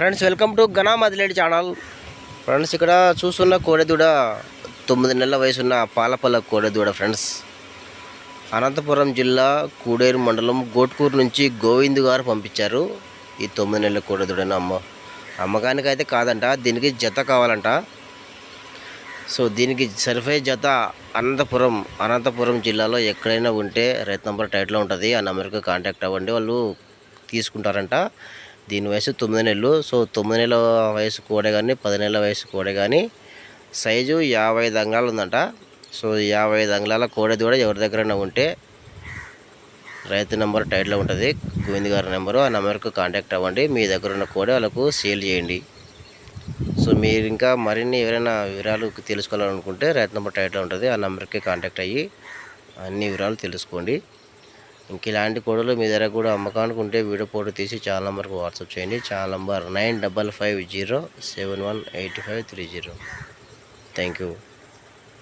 Friends welcome to ఘనా మదిలేడి channel. Friends ఇక్కడ చూస్తున్న కోడెదూడ తొమ్మిది నెలల వయసున్న పాలపల్ల కోడెదూడ ఫ్రెండ్స్. అనంతపురం జిల్లా కూడేరు మండలం గోట్కూరు నుంచి గోవింద్ గారు పంపించారు ఈ తొమ్మిది నెలల కోడెదూడని అమ్మ. అమ్మకానికి అయితే కాదంట దీనికి జత కావాలంట. సో దీనికి సరిఫై జత అనంతపురం అనంతపురం జిల్లాలో ఎక్కడైనా ఉంటే రైతు నంబర్ టైట్లో ఉంటుంది. ఆ నెంబర్కి కాంటాక్ట్ అవ్వండి వాళ్ళు తీసుకుంటారంట. దీని వయసు తొమ్మిది నెలలు. సో తొమ్మిది నెలల వయసు కోడే కానీ పది నెలల వయసు కోడే కానీ సైజు యాభై ఐదు అంగాలు ఉందంట. సో యాభై ఐదు అంగళాల కోడె కూడా ఎవరి దగ్గరైనా ఉంటే రైతు నెంబర్ టైట్లో ఉంటుంది. గోవింద్ గారి నెంబరు. ఆ నెంబర్కు కాంటాక్ట్ అవ్వండి. మీ దగ్గర ఉన్న కోడే వాళ్ళకు సేల్ చేయండి. సో మీరు ఇంకా మరిన్ని ఎవరైనా వివరాలు తెలుసుకోవాలనుకుంటే రైతు నెంబర్ టైట్లో ఉంటుంది. ఆ నెంబర్కి కాంటాక్ట్ అయ్యి అన్ని వివరాలు తెలుసుకోండి. ఇంక ఇలాంటి కోడలు మీ దగ్గర కూడా అమ్మకానికి ఉంటే వీడియో ఫోటో తీసి ఛానల్ నెంబర్కి వాట్సాప్ చేయండి. Channel number nine double five zero seven one eight five three zero. Thank you.